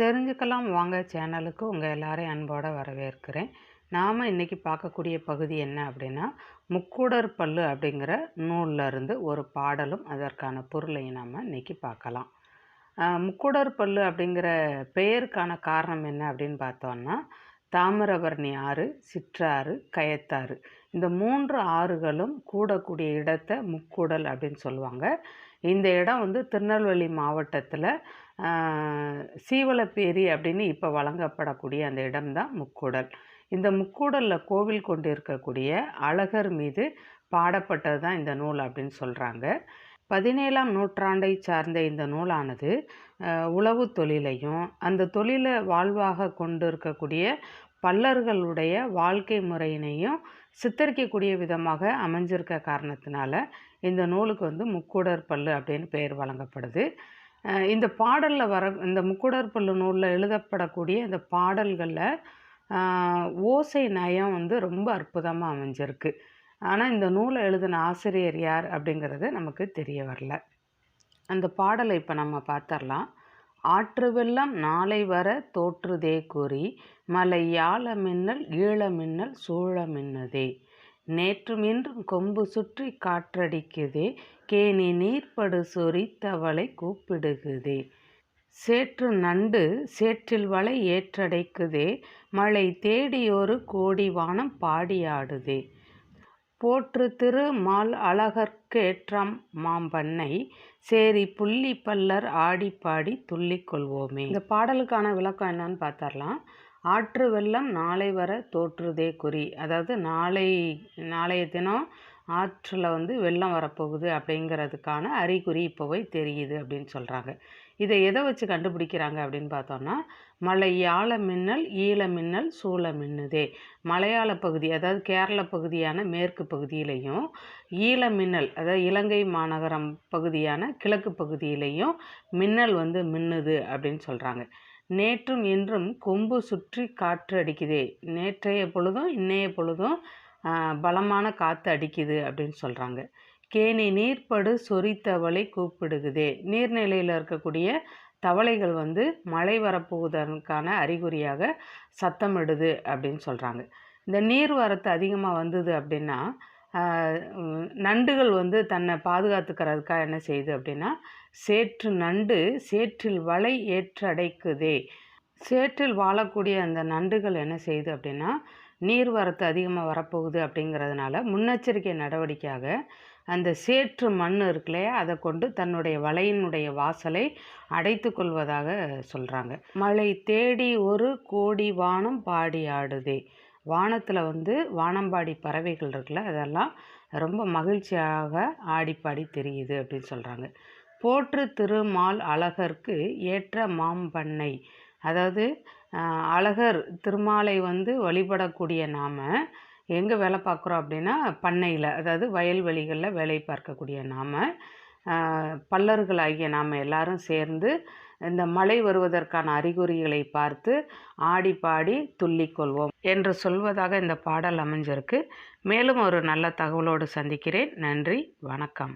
தெரிஞ்சுக்கலாம். வாங்க சேனலுக்கு உங்கள் எல்லாரையும் அன்போடு வரவேற்கிறேன். நாம் இன்றைக்கி பார்க்கக்கூடிய பகுதி என்ன அப்படின்னா முக்கூடர் பல்லு அப்படிங்கிற நூலிருந்து ஒரு பாடலும் அதற்கான பொருளையும் நாம் இன்றைக்கி பார்க்கலாம். முக்கூடர் பல்லு அப்படிங்கிற பெயருக்கான காரணம் என்ன அப்படின்னு பார்த்தோன்னா தாமிரபரணி ஆறு சிற்றாறு கயத்தாறு. இந்த மூன்று ஆறுகளும் கூடக்கூடிய இடத்தை முக்கூடல் அப்படின்னு சொல்லுவாங்க. இந்த இடம் வந்து திருநெல்வேலி மாவட்டத்தில் சீவலப்பேரி அப்படின்னு இப்போ வழங்கப்படக்கூடிய அந்த இடம்தான் முக்கூடல். இந்த முக்கூடலில் கோவில் கொண்டு இருக்கக்கூடிய அழகர் மீது பாடப்பட்டது தான் இந்த நூல் அப்படின்னு சொல்கிறாங்க பதினேழாம் நூற்றாண்டை சார்ந்த இந்த நூலானது அஹ், உழவு தொழிலையும் அந்த தொழிலை வாழ்வாக கொண்டு இருக்கக்கூடிய பல்லர்களுடைய வாழ்க்கை முறையினையும் சித்தரிக்கக்கூடிய விதமாக அமைஞ்சிருக்க காரணத்தினால இந்த நூலுக்கு வந்து முக்கூடர் பல்லு அப்படின்னு பெயர் வழங்கப்படுது. இந்த பாடலில் வர இந்த முக்கூடர் பல்லு நூலில் எழுதப்படக்கூடிய இந்த பாடல்களில் ஓசை நயம் வந்து ரொம்ப அற்புதமாக அமைஞ்சிருக்கு. ஆனால் இந்த நூலை எழுதின ஆசிரியர் யார் அப்படிங்கிறது நமக்கு தெரிய வரல. அந்த பாடலை இப்போ நம்ம பார்த்தரலாம் ஆற்று வெள்ளம் நாளை வர தோற்றுதே கூறி மலை யாழ மின்னல் ஈழ மின்னல் சூழ மின்னதே. நேற்றும் இன்றும் கொம்பு சுற்றி காற்றடிக்குதே கேணி நீர்ப்படு சொரித்தவளை கூப்பிடுகுதே. சேற்று நண்டு சேற்றில் வலை ஏற்றடைக்குதே மழை தேடியொரு கோடி வானம் பாடியாடுதே. போற்று திரு மால் அழகற்கேற்றம் மாம்பண்ணை சேரி புள்ளி பல்லர் ஆடி பாடி துள்ளிக் கொள்வோமே. இந்த பாடலுக்கான விளக்கம் என்னன்னு பார்த்தரலாம் ஆற்று வெள்ளம் நாளை வர தோற்றுதே குறி. அதாவது நாளை நாளைய தினம் ஆற்றில் வந்து வெள்ளம் வரப்போகுது அப்படிங்கிறதுக்கான அறிகுறி இப்போவே தெரியுது அப்படின்னு சொல்கிறாங்க இதை எதை வச்சு கண்டுபிடிக்கிறாங்க அப்படின்னு பார்த்தோன்னா மலை யாழ மின்னல் ஈழ மின்னல் சூழ மின்னுதே. மலையாள பகுதி அதாவது கேரள பகுதியான மேற்கு பகுதியிலையும் ஈழ மின்னல் அதாவது இலங்கை மாநகரம் பகுதியான கிழக்கு பகுதியிலையும் மின்னல் வந்து மின்னுது அப்படின்னு சொல்கிறாங்க நேற்றும் இன்றும் கொம்பு சுற்றி காற்று அடிக்குதே. நேற்றைய பொழுதும் இன்னைய பொழுதும் பலமான காற்று அடிக்குது அப்படின்னு சொல்கிறாங்க கேணி நீர்ப்படு சொரித்தவளை கூப்பிடுகுதே. நீர்நிலையில் இருக்கக்கூடிய தவளைகள் வந்து மழை வரப்போவதற்கான அறிகுறியாக சத்தமிடுது அப்படின்னு சொல்கிறாங்க இந்த நீர் வரத்து அதிகமாக வந்தது அப்படின்னா நண்டுகள் வந்து தன்னை பாதுகாத்துக்கிறதுக்காக என்ன செய்யுது அப்படின்னா சேற்று நண்டு சேற்றில் வலை ஏற்றடைக்குதே. சேற்றில் வாழக்கூடிய அந்த நண்டுகள் என்ன செய்யுது அப்படின்னா நீர் வரத்து அதிகமாக வரப்போகுது அப்படிங்கிறதுனால முன்னெச்சரிக்கை நடவடிக்கையாக அந்த சேற்று மண் இருக்குல்லையா அதை கொண்டு தன்னுடைய வலையினுடைய வாசலை அடைத்து கொள்வதாக சொல்கிறாங்க மழை தேடி ஒரு கோடி வானம் பாடி ஆடுதே. வானத்தில் வந்து வானம்பாடி பறவைகள் இருக்குல்ல அதெல்லாம் ரொம்ப மகிழ்ச்சியாக ஆடி பாடி தெரியுது அப்படின்னு சொல்கிறாங்க போற்று திருமால் அழகர்க்கு ஏற்ற மாம்பண்ணை. அதாவது அழகர் திருமாலை வந்து வழிபடக்கூடிய நாம் எங்கே வேலை பார்க்குறோம் அப்படின்னா பண்ணையில் அதாவது வயல்வெளிகளில் வேலை பார்க்கக்கூடிய நாம் பல்லர்களாகிய நாம் எல்லாரும் சேர்ந்து இந்த மழை வருவதற்கான அறிகுறிகளை பார்த்து ஆடி பாடி துள்ளிக்கொள்வோம் என்று சொல்வதாக இந்த பாடல் அமைஞ்சிருக்கு. மேலும் ஒரு நல்ல தகவலோடு சந்திக்கிறேன். நன்றி வணக்கம்.